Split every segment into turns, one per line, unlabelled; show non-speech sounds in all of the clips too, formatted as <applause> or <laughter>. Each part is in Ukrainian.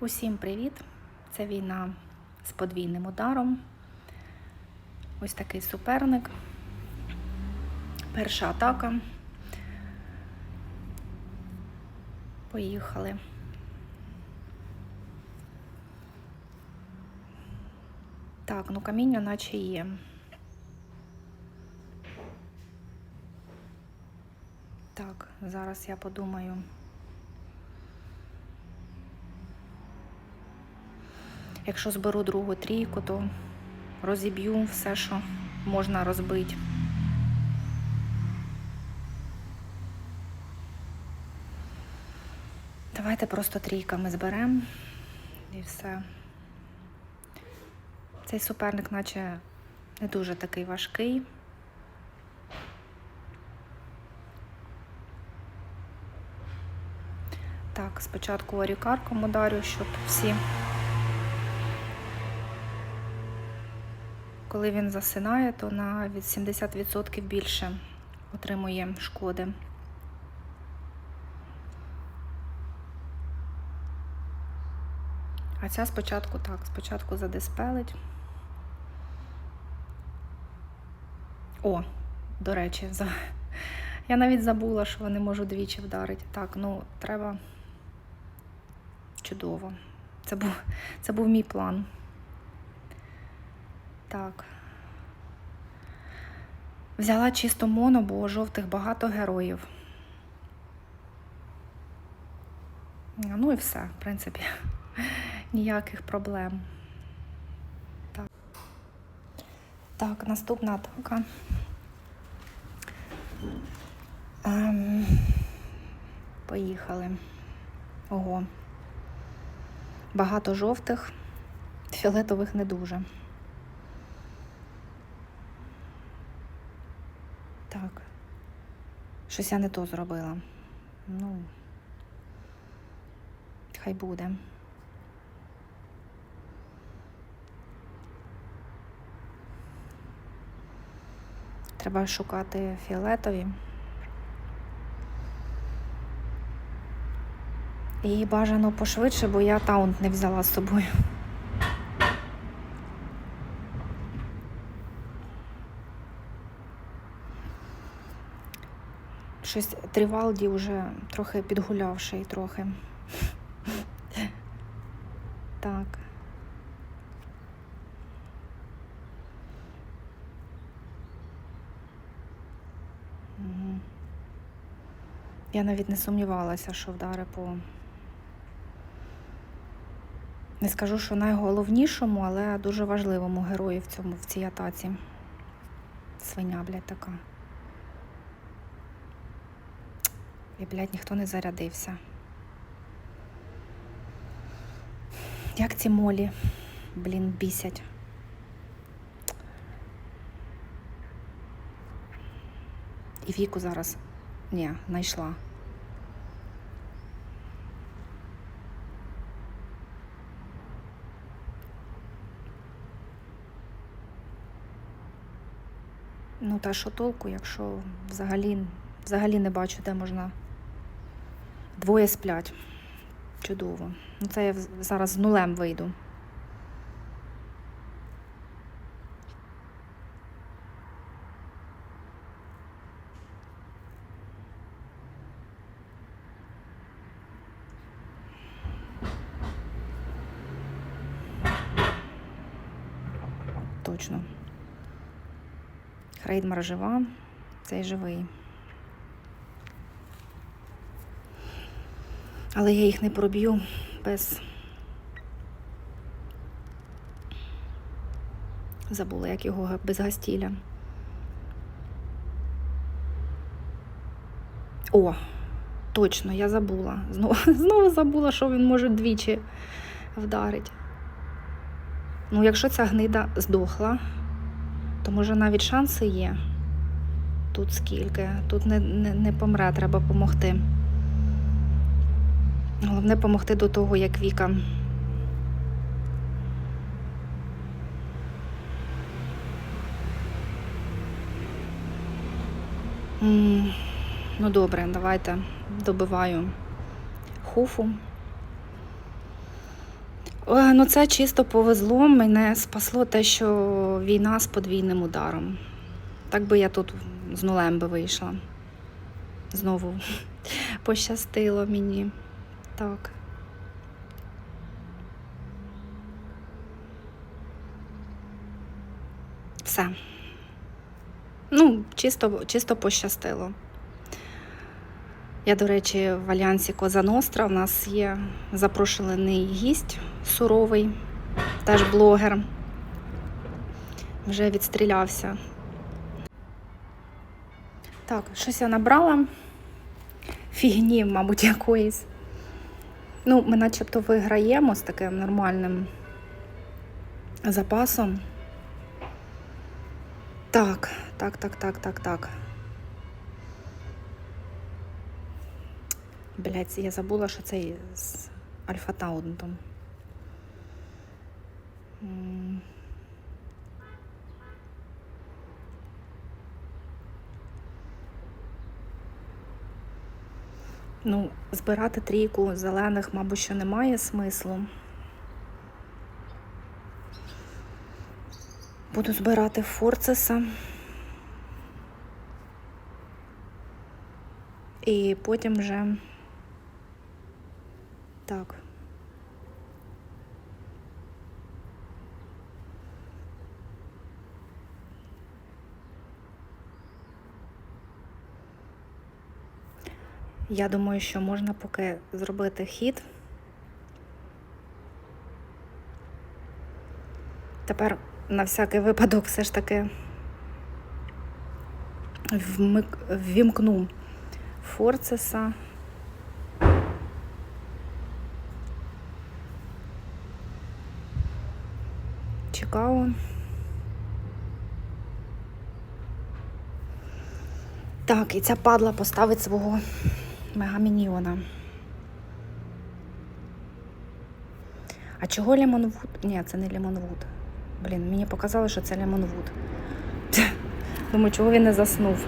Усім привіт! Це війна з подвійним ударом. Ось такий суперник. Перша атака. Поїхали. Так, ну каміння наче є. Так, зараз я подумаю. Якщо зберу другу трійку, то розіб'ю все, що можна розбити. Давайте просто трійками зберемо і все. Цей суперник, наче не дуже такий важкий. Так, спочатку орікарком ударю, щоб всі. Коли він засинає, то на від 70% більше отримує шкоди. А ця спочатку так, спочатку задиспелить. О, до речі, за... я навіть забула, що вони можуть двічі вдарити. Так, ну треба чудово. Це був, це був мій план. Так. Взяла чисто моно, бо жовтих багато героїв. Ну і все, в принципі, <laughs> ніяких проблем. Так, так наступна атака. Ем, поїхали. Ого. Багато жовтих, фіолетових не дуже. Так. Щось я не то зробила. Ну, хай буде. Треба шукати фіолетові. І бажано пошвидше, бо я таунт не взяла з собою. Щось Трівалді вже трохи підгулявший трохи. Так. Я навіть не сумнівалася, що вдари по. Не скажу, що найголовнішому, але дуже важливому герою в цьому в цій атаці. Свиня, блядь, така. І, блядь, ніхто не зарядився. Як ці молі, блін, бісять. І віку зараз. Ні, знайшла. Ну, та що толку, якщо взагалі, взагалі не бачу, де можна. Двоє сплять. Чудово. Ну, це я зараз з нулем вийду. Точно. Хрейдмар жива, цей живий. Але я їх не проб'ю без. Забула, як його без гастіля. О, точно, я забула. Знову, <laughs> знову забула, що він може двічі вдарить. Ну, якщо ця гнида здохла, то може навіть шанси є. Тут скільки. Тут не, не, не помре, треба допомогти. Головне допомогти до того, як Віка. Ну добре, давайте добиваю хуфу. Е, Ну, це чисто повезло. Мене спасло те, що війна з подвійним ударом. Так би я тут з нулем би вийшла. Знову <laughs> пощастило мені. Так. Все. Ну, чисто, чисто пощастило. Я, до речі, в Альянсі Коза Ностра у нас є запрошений гість суровий, теж блогер. Вже відстрілявся. Так, щось я набрала. Фігні, мабуть, якоїсь. Ну, ми начебто виграємо з таким нормальним запасом. Так, так, так, так, так, так. Блять, я забула, що це з Альфа Таунтом. Ну, збирати трійку зелених, мабуть, що немає смислу. Буду збирати Форцеса. І потім вже так. Я думаю, що можна поки зробити хід. Тепер на всякий випадок все ж таки вмик... ввімкну Форцеса. Чикаго. Так, і ця падла поставить свого мегамініона. А чого Лемонвуд? Ні, це не Лемонвуд. Блін, мені показали, що це Лемонвуд. <laughs> Думаю, чого він не заснув.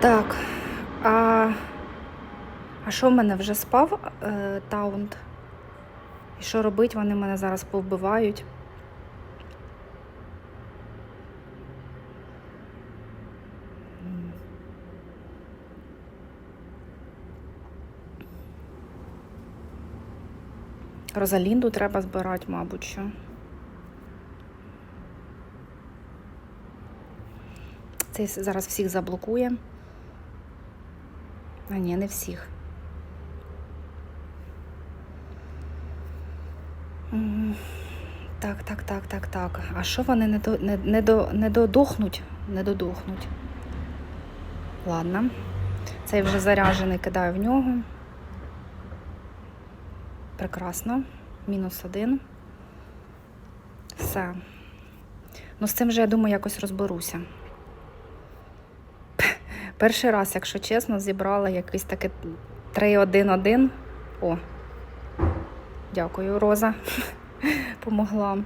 Так. А а що в мене вже спав е, таунт? І що робить? Вони мене зараз повбивають. Розалінду треба збирати, мабуть, що. Цей зараз всіх заблокує. А ні, не всіх. Так, так, так, так, так. А що вони не, до, не, не, до, не додохнуть? Не додохнуть. Ладно. Цей вже заряджений кидаю в нього. Прекрасно. Мінус один. Все. Ну, з цим вже, я думаю, якось розберуся. <laughs> Перший раз, якщо чесно, зібрала якийсь таке 3-1-1. О, дякую, Роза. <laughs> Помогла.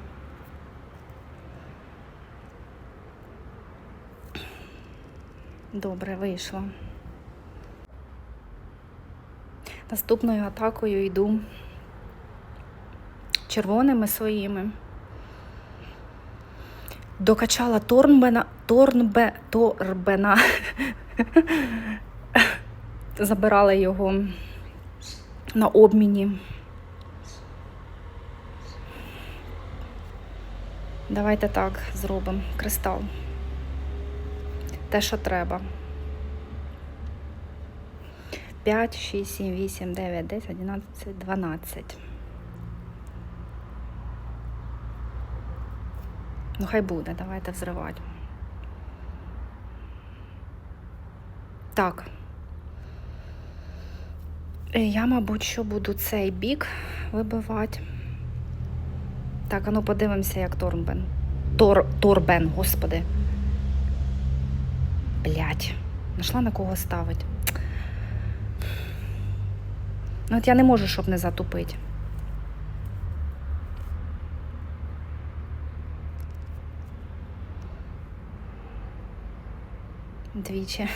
Добре, вийшло. Наступною атакою йду червоними своїми. Докачала Торнбена, Торнбе, Торбена. <laughs> Забирала його на обміні. Давайте так зробимо. Кристал. Те, що треба. 5, 6, 7, 8, 9, 10, 11, 12. Ну, хай буде, давайте взривати. Так. Е, Я, мабуть, що буду цей бік вибивати. Так, а ну подивимося, як Торбен. Тор, Торбен, господи. Блять. Нашла на кого ставить. Ну, от я не можу, щоб не затупити. Двічі.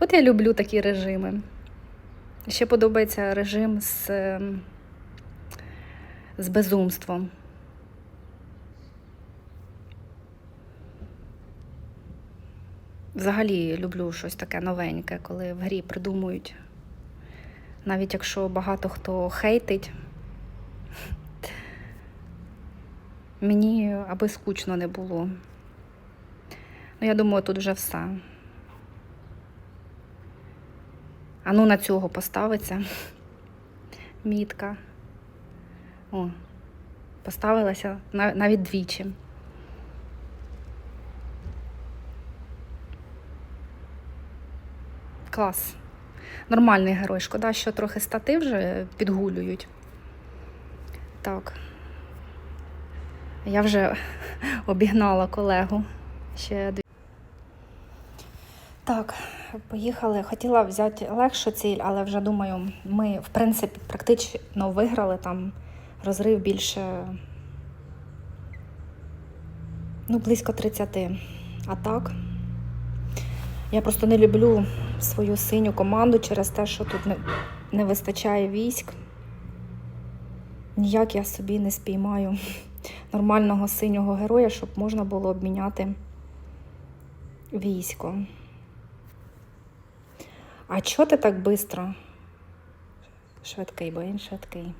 От я люблю такі режими. Ще подобається режим з, ем, з безумством. Взагалі люблю щось таке новеньке, коли в грі придумують. Навіть якщо багато хто хейтить, мені аби скучно не було. Ну, я думаю, тут вже все. А ну на цього поставиться мітка. О, поставилася нав- навіть двічі. Клас. Нормальний герой. Шкода, що трохи стати вже підгулюють. Так. Я вже <laughs> обігнала колегу. Ще дві. Поїхали. Хотіла взяти легшу ціль, але вже думаю, ми, в принципі, практично виграли там розрив більше. Ну, близько 30 атак. Я просто не люблю свою синю команду через те, що тут не, не вистачає військ. Ніяк я собі не спіймаю нормального синього героя, щоб можна було обміняти військо. А чого ти так швидко? Швидкий, бо він швидкий.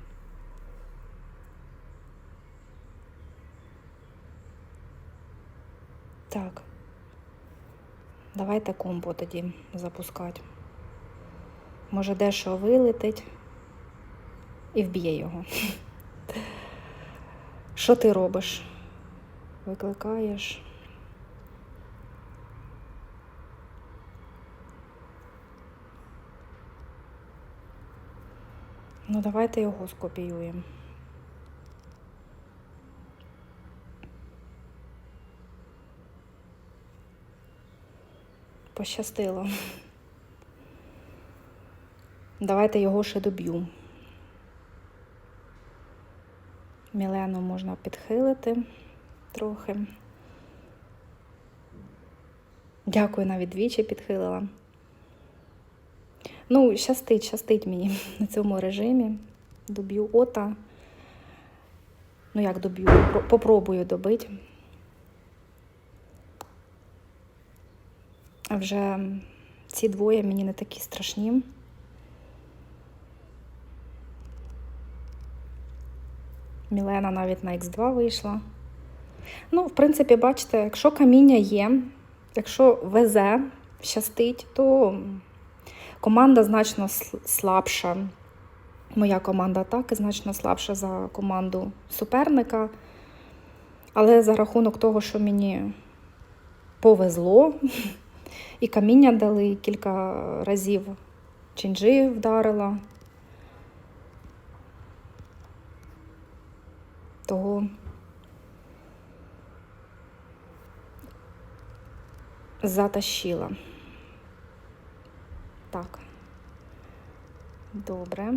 Так. Давайте комбо тоді запускати. Може, дещо вилетить і вб'є його. <laughs> Що ти робиш? Викликаєш. Ну, давайте його скопіюємо. Пощастило. Давайте його ще доб'ю. Мілену можна підхилити трохи. Дякую, навіть двічі підхилила. Ну, щастить, щастить мені <laughs> на цьому режимі. Доб'ю ота. Ну, як доб'ю, попробую добити. А вже ці двоє мені не такі страшні. Мілена навіть на Х2 вийшла. Ну, в принципі, бачите, якщо каміння є, якщо везе, щастить, то команда значно слабша. Моя команда атаки значно слабша за команду суперника. Але за рахунок того, що мені повезло, і каміння дали, і кілька разів чинджі вдарила. Того затащила. Так. Добре.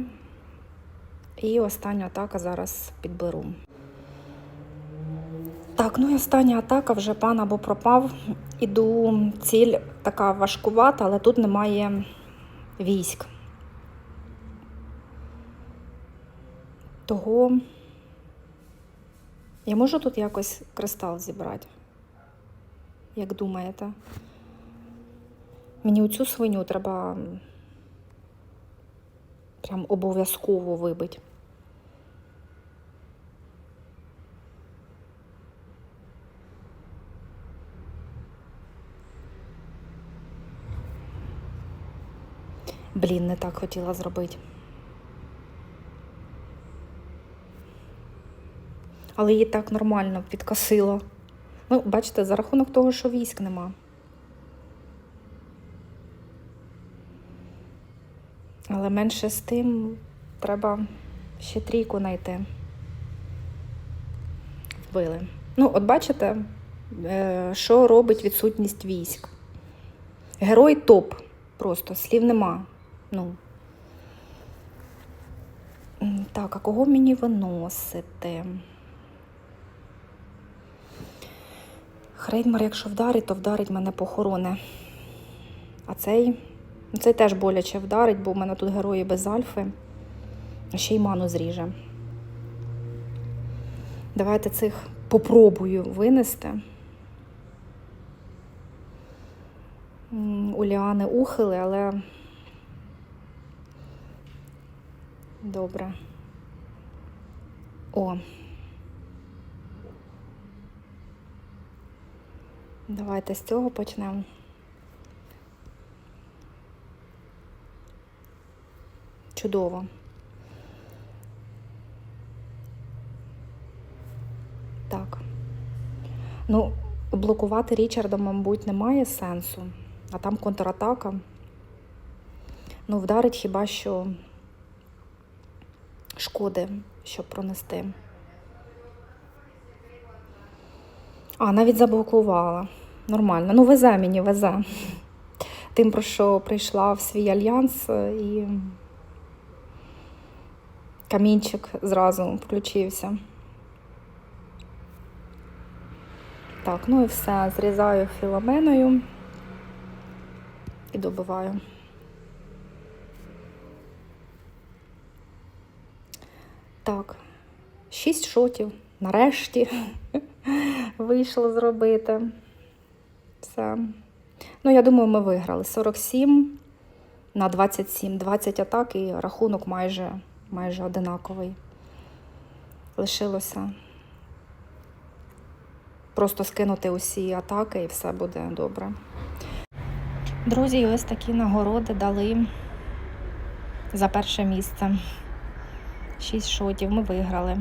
І остання атака зараз підберу. Так, ну і остання атака вже пан або пропав. Іду, ціль така важкувата, але тут немає військ. Того я можу тут якось кристал зібрати? Як думаєте? Мені оцю свиню треба прям обов'язково вибити. Блін, не так хотіла зробити. Але її так нормально підкосило. Ну, бачите, за рахунок того, що військ нема. Але менше з тим треба ще трійку знайти. Вбили. Ну, от бачите, е, що робить відсутність військ. Герой топ. Просто слів нема. Ну. Так, а кого мені виносити? Хрейдмар, якщо вдарить, то вдарить мене похороне. А цей Ну, Цей теж боляче вдарить, бо в мене тут герої без альфи. Ще й ману зріже. Давайте цих попробую винести. М, У Ліани ухили, але добре. О. Давайте з цього почнемо. Чудово. Так. Ну, блокувати Річарда, мабуть, немає сенсу, а там контратака. Ну, вдарить хіба що шкоди, щоб пронести. А, навіть заблокувала. Нормально. Ну, везе мені, везе. Тим, про що прийшла в свій альянс е, і камінчик зразу включився. Так, ну і все. Зрізаю філаменою і добиваю. Так, шість шотів. Нарешті <laughs> вийшло зробити. Все. Ну, я думаю, ми виграли. 47 на 27, 20 атак і рахунок майже, майже одинаковий. Лишилося просто скинути усі атаки і все буде добре. Друзі, ось такі нагороди дали за перше місце. Шість шотів ми виграли.